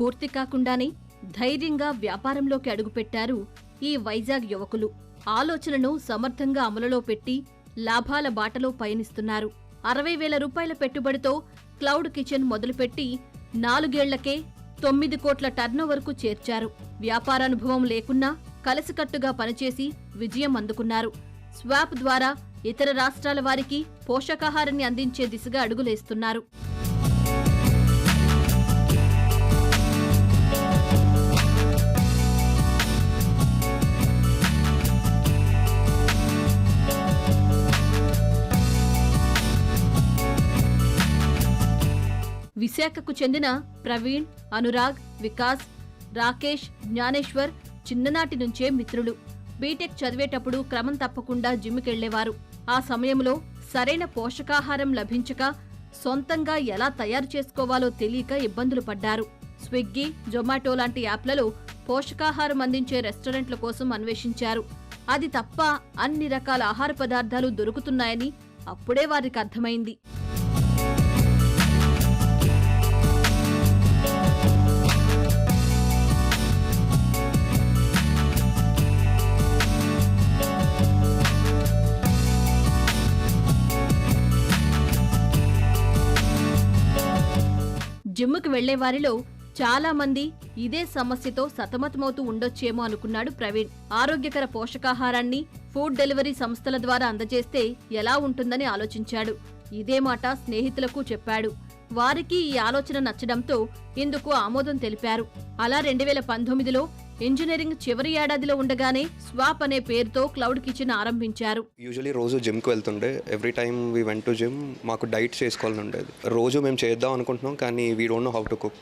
పూర్తి కాకుండానే ధైర్యంగా వ్యాపారంలోకి అడుగుపెట్టారు ఈ వైజాగ్ యువకులు. ఆలోచనను సమర్థంగా అమలులో పెట్టి లాభాల బాటలో పయనిస్తున్నారు. అరవై వేల రూపాయల పెట్టుబడితో క్లౌడ్ కిచెన్ మొదలుపెట్టి నాలుగేళ్ళకే తొమ్మిది కోట్ల టర్నోవర్కు చేర్చారు. వ్యాపారానుభవం లేకున్నా కలిసికట్టుగా పనిచేసి విజయం అందుకున్నారు. స్వాప్ ద్వారా ఇతర రాష్ట్రాల వారికి పోషకాహారాన్ని అందించే దిశగా అడుగులేస్తున్నారు. విశాఖకు చెందిన ప్రవీణ్ అనురాగ్ వికాస్ రాకేష్ జ్ఞానేశ్వర్ చిన్ననాటి నుంచే మిత్రులు. బీటెక్ చదివేటప్పుడు క్రమం తప్పకుండా జిమ్కెళ్ళేవారు ఆ సమయంలో సరైన పోషకాహారం లభించక సొంతంగా ఎలా తయారు చేసుకోవాలో తెలియక ఇబ్బందులు పడ్డారు. స్విగ్గీ జొమాటో లాంటి యాప్లలో పోషకాహారం అందించే రెస్టారెంట్ల కోసం అన్వేషించారు. అది తప్ప అన్ని రకాల ఆహార పదార్థాలు దొరుకుతున్నాయని అప్పుడే వారికి అర్థమైంది. జిమ్ముకు వెళ్ళే వారిలో చాలా మంది ఇదే సమస్యతో సతమతమవుతూ ఉండొచ్చేమో అనుకున్నాడు ప్రవీణ్. ఆరోగ్యకర పోషకాహారాన్ని ఫుడ్ డెలివరీ సంస్థల ద్వారా అందజేస్తే ఎలా ఉంటుందని ఆలోచించాడు. ఇదే మాట స్నేహితులకు చెప్పాడు. వారికి ఈ ఆలోచన నచ్చడంతో ఇందుకు ఆమోదం తెలిపారు. అలా రెండు వేల పంతొమ్మిదిలో ఇంజనీరింగ్ చివరి ఏడాదిలో ఉండగానే స్వాప్ అనే పేరుతో క్లౌడ్ కిచెన్ ఆరంభించారు. యూజువలీ రోజు జిమ్కి వెళ్తుండే. Every time we went to gym మాకు డైట్ చేసుకోవాలని ఉండేది. రోజు మేము చేద్దాం అనుకుంటున్నాం కానీ we don't know how to cook.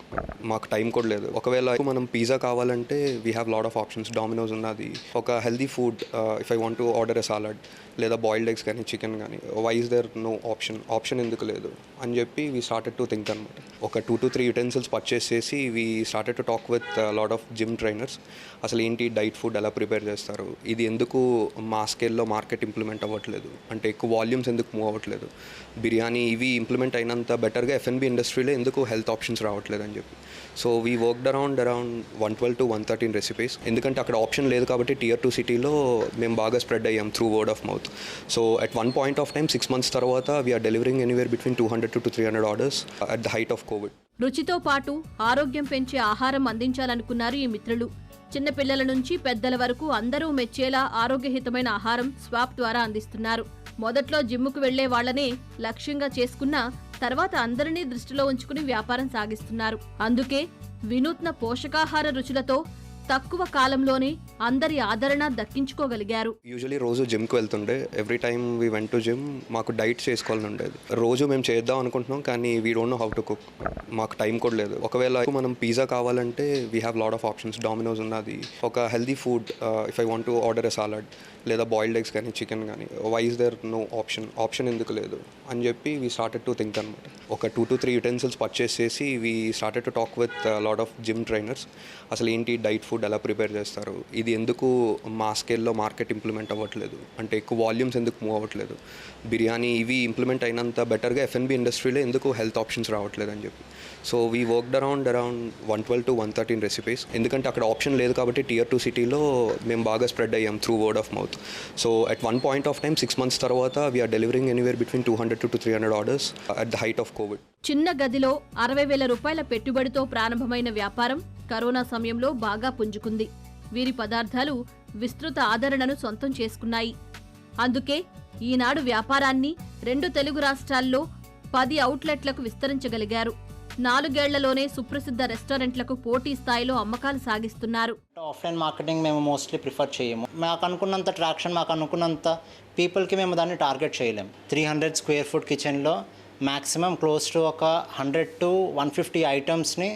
మాకు టైం కూడా లేదు. ఒకవేళ మనం పిజ్జా కావాలంటే we have lot of options. Domino's ఉన్నది. ఒక healthy food if I want to order a salad లేదా బాయిల్డ్ ఎగ్స్ కానీ చికెన్ కానీ why's there no option option ఎందుకు లేదు? అని చెప్పి వీ స్టార్టెడ్ టు థింక్ అనమాట ఒక two to three utensils purchase చేసి we started to talk with lot of gym trainers అసలు ఏంటి డైట్ ఫుడ్ ఎలా ప్రిపేర్ చేస్తారు? ఇది ఎందుకు మా స్కేల్లో మార్కెట్ ఇంప్లిమెంట్ అవ్వట్లేదు? అంటే ఎక్కువ వాల్యూమ్స్ ఎందుకు మూవ్ అవ్వట్లేదు? బిర్యానీ ఇవి ఇంప్లిమెంట్ అయినంత బెటర్గా ఎఫ్ఎన్బి ఇండస్ట్రీలో ఎందుకు హెల్త్ ఆప్షన్స్ రావట్లేదు అని చెప్పి. So we worked around around one twelve to one thirteen recipes ఎందుకంటే అక్కడ ఆప్షన్ లేదు కాబట్టి టియర్ టూ సిటీలో మేము బాగా స్ప్రెడ్ అయ్యాం through word of mouth so at one point of time six months తర్వాత we are delivering anywhere between two hundred to three hundred orders at the height of Covid రుచితో పాటు ఆరోగ్యం పెంచే ఆహారం అందించాలనుకున్నారు ఈ మిత్రులు. చిన్నపిల్లల నుంచి పెద్దల వరకు అందరూ మెచ్చేలా ఆరోగ్యహితమైన ఆహారం స్వాప్ ద్వారా అందిస్తున్నారు. మొదట్లో జిమ్ముకు వెళ్ళే వాళ్ళనే లక్ష్యంగా చేసుకున్న తర్వాత అందరినీ దృష్టిలో ఉంచుకుని వ్యాపారం సాగిస్తున్నారు. అందుకే వినూత్న పోషకాహార రుచులతో తక్కువ కాలంలోనే అందరి ఆదరణ దక్కించుకోగలిగారు. యూజువలీ రోజు జిమ్కి వెళ్తుండే. Every time we went to gym మాకు డైట్ చేసుకోవాలని ఉండేది. రోజు మేము చేద్దాం అనుకుంటున్నాం కానీ we don't know how to cook మాకు టైం కూడా లేదు. ఒకవేళ మనం పిజ్జా కావాలంటే we have lot of options Domino's ఉన్నది. ఒక healthy food if I want to order a salad లేదా బాయిల్డ్ ఎగ్స్ కానీ చికెన్ కానీ why's there no option option ఎందుకు లేదు? అని చెప్పి వీ స్టార్టెడ్ టు థింక్ అనమాట ఒక two to three utensils purchase చేసి we started to talk with lot of gym trainers అసలు ఏంటి డైట్ ఫుడ్ ఎలా ప్రిపేర్ చేస్తారు? ఇది ఎందుకు మా స్కేల్లో మార్కెట్ ఇంప్లిమెంట్ అవ్వట్లేదు? అంటే ఎక్కువ వాల్యూమ్స్ ఎందుకు మూవ్ అవ్వట్లేదు? బిర్యానీ ఇవి ఇంప్లిమెంట్ అయినంత బెటర్గా ఎఫ్ఎన్బి ఇండస్ట్రీలో ఎందుకు హెల్త్ ఆప్షన్స్ రావట్లేదు అని చెప్పి. So we worked around around one twelve to one thirteen recipes ఎందుకంటే అక్కడ ఆప్షన్ లేదు కాబట్టి టియర్ టూ సిటీలో మేము బాగా స్ప్రెడ్ అయ్యాం through word of mouth so at one point of time six months తర్వాత we are delivering anywhere between two hundred to three hundred orders at the height of Covid చిన్న గదిలో అరవై వేల రూపాయల పెట్టుబడితో ప్రారంభమైన వ్యాపారం కరోనా సమయంలో బాగా పుంజుకుంది. వీరి పదార్థాలు విస్తృత ఆదరణను సొంతం చేసుకున్నాయి. అందుకే ఈనాడు వ్యాపారాన్ని రెండు తెలుగు రాష్ట్రాల్లో పది అవుట్లెట్లకు విస్తరించగలిగారు. నాలుగేళ్ళలోనే సుప్రసిద్ధ రెస్టారెంట్లకు పోటీ స్థాయిలో అమ్మకాలు సాగిస్తున్నారు. ఆఫ్లైన్ మార్కెటింగ్ మేము మోస్ట్లీ ప్రిఫర్ చేయము. మాకు అనుకున్నంత ట్రాక్షన్ మాకు అనుకున్నంత పీపుల్కి మేము దాన్ని టార్గెట్ చేయలేము త్రీ హండ్రెడ్ స్క్వేర్ ఫుట్ కిచెన్లో మ్యాక్సిమం క్లోజ్ టు ఒక hundred to one fifty ఐటమ్స్ని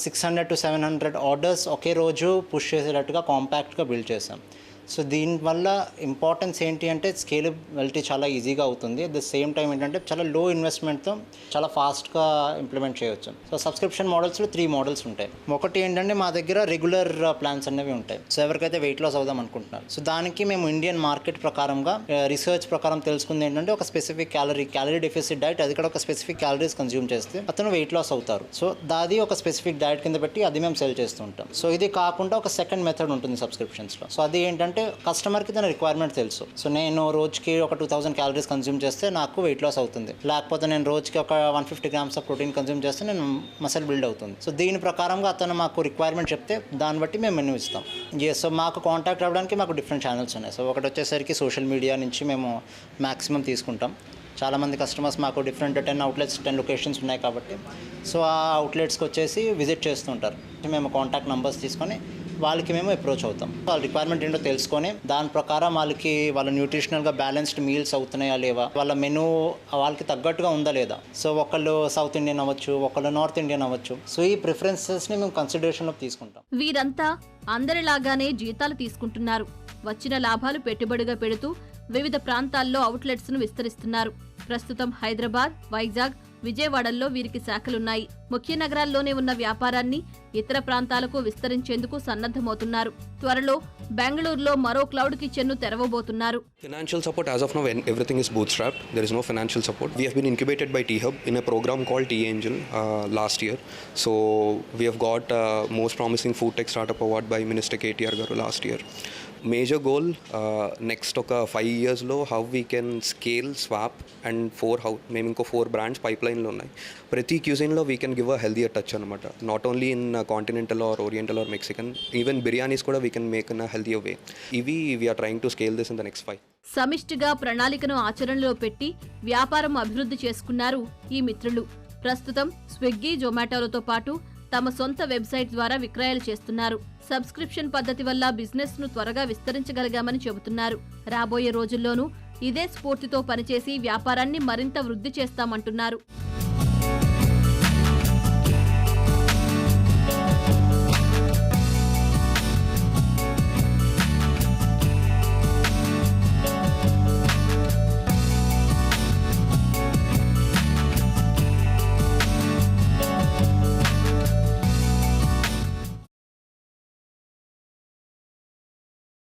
six hundred to seven hundred orders ఒకే రోజు పుష్ చేసేటట్టుగా కాంపాక్ట్గా బిల్డ్ చేసాం సో దీనివల్ల ఇంపార్టెన్స్ ఏంటి అంటే స్కేలబిలిటీ చాలా ఈజీగా అవుతుంది. అట్ ద సేమ్ టైం ఏంటంటే చాలా లో ఇన్వెస్ట్మెంట్తో చాలా ఫాస్ట్గా ఇంప్లిమెంట్ చేయొచ్చు. సో సబ్స్క్రిప్షన్ మోడల్స్లో త్రీ మోడల్స్ ఉంటాయి. ఒకటి ఏంటంటే మా దగ్గర రెగ్యులర్ ప్లాన్స్ uh, అనేవి ఉంటాయి. సో ఎవరికైతే వెయిట్ లాస్ అవుదాం అనుకుంటున్నారు. సో దానికి మేము ఇండియన్ మార్కెట్ ప్రకారంగా uh, రీసెర్చ్ ప్రకారం తెలుసుకుంది ఏంటంటే ఒక specific calorie calorie deficit diet అది కూడా ఒక స్పెసిఫిక్ క్యాలరీస్ కన్జ్యూమ్ చేస్తే అతను వెయిట్ లాస్ అవుతారు. సో దాది ఒక స్పెసిఫిక్ డైట్ కింద పెట్టి అది మేము సెల్ చేస్తుంటాం సో ఇది కాకుండా ఒక సెకండ్ మెథడ్ ఉంటుంది సబ్స్క్రిప్షన్స్లో సో అది ఏంటంటే కస్టమర్కి తన రిక్వైర్మెంట్ తెలుసు. సో నేను రోజుకి ఒక టూ థౌసండ్ క్యాలరీస్ కన్స్యూమ్ చేస్తే నాకు వెయిట్ లాస్ అవుతుంది. లేకపోతే నేను రోజుకి ఒక one fifty grams of protein consume చేస్తే నేను మసల్ బిల్డ్ అవుతుంది. సో దీని ప్రకారంగా అతను మాకు రిక్వైర్మెంట్ చెప్తే దాన్ని బట్టి మేము మెనూ ఇస్తాం. ఎస్ సో మాకు కాంటాక్ట్ అవ్వడానికి మాకు డిఫరెంట్ ఛానల్స్ ఉన్నాయి. సో ఒకటి వచ్చేసరికి సోషల్ మీడియా నుంచి మేము మ్యాక్సిమం తీసుకుంటాం. చాలామంది కస్టమర్స్ మాకు different ten outlets ten locations ఉన్నాయి కాబట్టి. సో ఆ అవుట్లెట్స్కి వచ్చేసి విజిట్ చేస్తుంటారు. మేము కాంటాక్ట్ నెంబర్స్ తీసుకొని వాళ్ళకి మేము అప్రోచ్ అవుతాం. వాళ్ళ రిక్వైర్మెంట్ ఏంటో తెలుసుకొని దాని ప్రకారం వాళ్ళకి వాళ్ళ న్యూట్రిషనల్గా బ్యాలెన్స్డ్ మీల్స్ అవుతున్నాయా లేవా వాళ్ళ మెనూ వాళ్ళకి తగ్గట్టుగా ఉందా లేదా. సో ఒకళ్ళు సౌత్ ఇండియన్ అవ్వచ్చు ఒకళ్ళు నార్త్ ఇండియన్ అవ్వచ్చు. సో ఈ ప్రిఫరెన్సెస్ని మేము కన్సిడరేషన్లోకి తీసుకుంటాం. వీరంతా అందరిలాగానే జీతాలు తీసుకుంటున్నారు. వచ్చిన లాభాలు పెట్టుబడిగా పెడుతూ వివిధ ప్రాంతాల్లో అవుట్లెట్స్ను విస్తరిస్తున్నారు. ప్రస్తుతం హైదరాబాద్ వైజాగ్ విజయవాడల్లో వీరికి శాఖలున్నాయి. ముఖ్య నగరాల్లోనే ఉన్న వ్యాపారాన్ని ఇతర ప్రాంతాలకు విస్తరించేందుకు సన్నద్దమవుతున్నారు త్వరలో బెంగళూరులో మరో క్లౌడ్ కిచెన్ను తెరవబోతున్నారు financial support of no everything is bootstrap there is no financial support we been incubated by T hub in a programme call T angel last year so we got most promising food tech startup award by minister KTR garu last year major goal next ఒక five ఇయర్స్లో how we can scale swap and four how మేము ఇంకో four brands పైప్ లైన్లో ఉన్నాయి. ప్రతి క్యూజిన్లో we can give a healthier touch అనమాట not only in continental or oriental or Mexican even biryanis కూడా we can make in a healthier way ఇవి we are trying to scale this in the next five సమిష్టిగా ప్రణాళికను ఆచరణలో పెట్టి వ్యాపారం అభివృద్ధి చేసుకున్నారు ఈ మిత్రులు. ప్రస్తుతం స్విగ్గీ జొమాటోలతో పాటు తమ సొంత వెబ్సైట్ ద్వారా విక్రయాలు చేస్తున్నారు. సబ్స్క్రిప్షన్ పద్ధతి వల్ల బిజినెస్ను త్వరగా విస్తరించగలిగామని చెబుతున్నారు. రాబోయే రోజుల్లోనూ ఇదే స్ఫూర్తితో పనిచేసి వ్యాపారాన్ని మరింత వృద్ధి చేస్తామంటున్నారు.